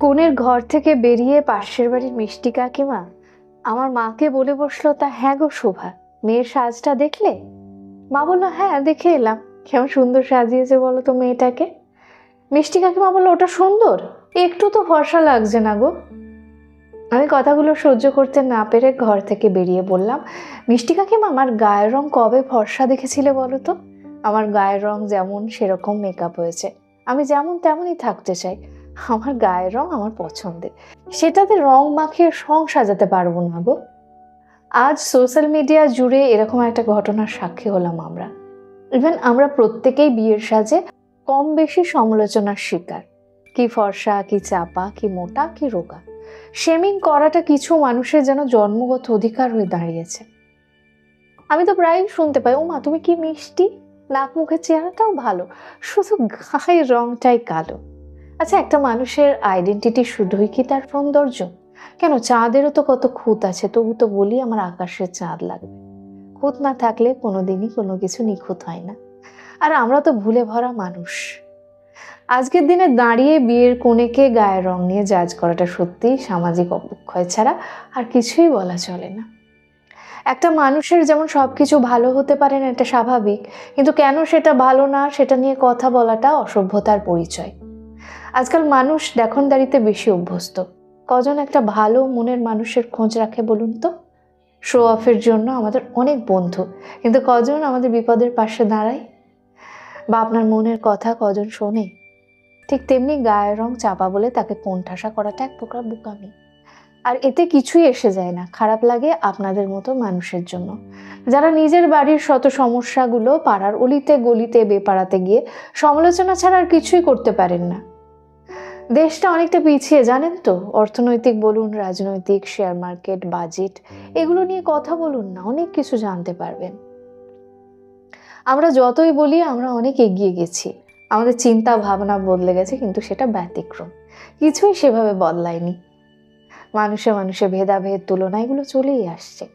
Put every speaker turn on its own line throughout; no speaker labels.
কনের ঘর থেকে বেরিয়ে পাশের বাড়ির মিষ্টি কাকিমা আমার মাকে বলে বসল, তা হ্যাঁ গো শোভা, মেয়ের সাজটা দেখলে? মা বলল হ্যাঁ দেখে এলাম। কেমন সুন্দর সাজিয়েছে বলো তো মেয়েটাকে। মিষ্টি কাকিমা বলল, ওটা সুন্দর, একটু তো ফর্সা লাগছে না গো। আমি কথাগুলো সহ্য করতে না পেরে ঘর থেকে বেরিয়ে বললাম মিষ্টি কাকিমা, আমার গায়ের রং কবে ফর্সা দেখেছিলে বলো তো? আমার গায়ের রং যেমন সেরকম মেকআপ হয়েছে। আমি যেমন তেমনই থাকতে চাই। আমার গায়ের রং আমার পছন্দের। সেটাতে রং মাখিয়ে সং সাজাতে পারব না গো। আজ সোশ্যাল মিডিয়া জুড়ে এরকম একটা ঘটনার সাক্ষী হলাম আমরা। ইভেন আমরা প্রত্যেকেই বিয়ের সাজে কম বেশি সমালোচনার শিকার। কি ফর্সা, কি চাপা, কি মোটা, কি রোগা। শেমিং করাটা কিছু মানুষের যেন জন্মগত অধিকার হয়ে দাঁড়িয়েছে। আমি তো প্রায়ই শুনতে পাই ও মা তুমি কি মিষ্টি? নাক মুখের চেহারাটাও ভালো, শুধু গায়ের রংটাই কালো। আচ্ছা একটা মানুষের আইডেন্টিটি শুধুই কি তার সৌন্দর্য? কেন চাঁদেরও তো কত খুঁত আছে, তবু তো বলি আমার আকাশের চাঁদ লাগবে। খুঁত না থাকলে কোনোদিনই কোনো কিছু নিখুঁত হয় না। আর আমরা তো ভুলে ভরা মানুষ। আজকের দিনে দাঁড়িয়ে বিয়ের কোণেকে গায়ের রং নিয়ে জাজ করাটা সত্যিই সামাজিক অবক্ষয় ছাড়া আর কিছুই বলা চলে না। একটা মানুষের যেমন সব কিছু ভালো হতে পারে না, এটা স্বাভাবিক। কিন্তু কেন সেটা ভালো না, সেটা নিয়ে কথা বলাটা অসভ্যতার পরিচয়। আজকাল মানুষ দেখনদারিতে বেশি অভ্যস্ত। কজন একটা ভালো মনের মানুষের খোঁজ রাখে বলুন তো? শো অফের জন্য আমাদের অনেক বন্ধু, কিন্তু কজন আমাদের বিপদের পাশে দাঁড়ায়? বা আপনার মনের কথা কজন শোনে? ঠিক তেমনি গায়ের রং চাপা বলে তাকে কোণঠাসা করাটা এক প্রকার বোকামি। আর এতে কিছুই এসে যায় না, খারাপ লাগে আপনাদের মতো মানুষের জন্য। যারা নিজের বাড়ির শত সমস্যাগুলো পাড়ার অলিতে গলিতে বেপাড়াতে গিয়ে সমালোচনা ছাড়া আর কিছুই করতে পারেন না। দেশটা অনেকটা পিছিয়ে জানেন তো? অর্থনৈতিক বলুন রাজনৈতিক শেয়ার মার্কেট বাজেট এগুলো নিয়ে কথা বলুন না অনেক কিছু জানতে পারবেন। আমরা যতই বলি আমরা অনেক এগিয়ে গেছি। আমাদের চিন্তা ভাবনা বদলে গেছে কিন্তু সেটা ব্যতিক্রম। কিছুই সেভাবে বদলায়নি। মানুষে মানুষে ভেদাভেদ তুলনা এগুলো চলেই আসছে।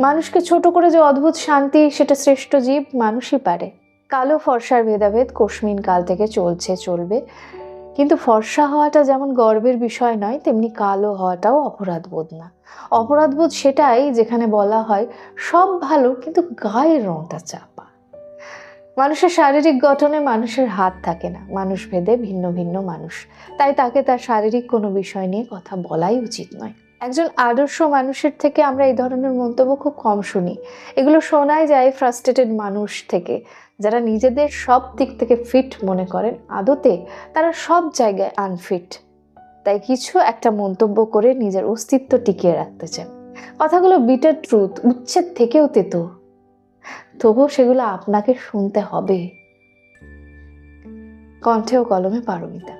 মানুষকে ছোট করে যে অদ্ভুত শান্তি সেটা শ্রেষ্ঠ জীব মানুষই পারে। কালো ফর্সার ভেদাভেদ কোশমিন কাল থেকে চলছে চলবে। কিন্তু ফর্সা হওয়াটা যেমন গর্বের বিষয় নয়, তেমনি কালো হওয়াটাও অপরাধবোধ না। অপরাধবোধ সেটাই যেখানে বলা হয়, সব ভালো কিন্তু গায়ের রংটা চাপা। মানুষের শারীরিক গঠনে মানুষের হাত থাকে না মানুষ ভেদে ভিন্ন ভিন্ন মানুষ। তাই তাকে তার শারীরিক কোনো বিষয় নিয়ে কথা বলাই উচিত নয়। একজন আদর্শ মানুষের থেকে আমরা এই ধরনের মন্তব্য খুব কম শুনি। এগুলো শোনাই যায় ফ্রাস্ট্রেটেড মানুষ থেকে, যারা নিজেদের সব দিক থেকে ফিট মনে করেন। আদতে তারা সব জায়গায় আনফিট তাই কিছু একটা মন্তব্য করে নিজের অস্তিত্ব টিকিয়ে রাখতে চান কথাগুলো বিটার ট্রুথ উচ্ছেদ থেকেও তেতো। তবুও সেগুলো আপনাকে শুনতে হবে। কণ্ঠে ও কলমে পারমিতা।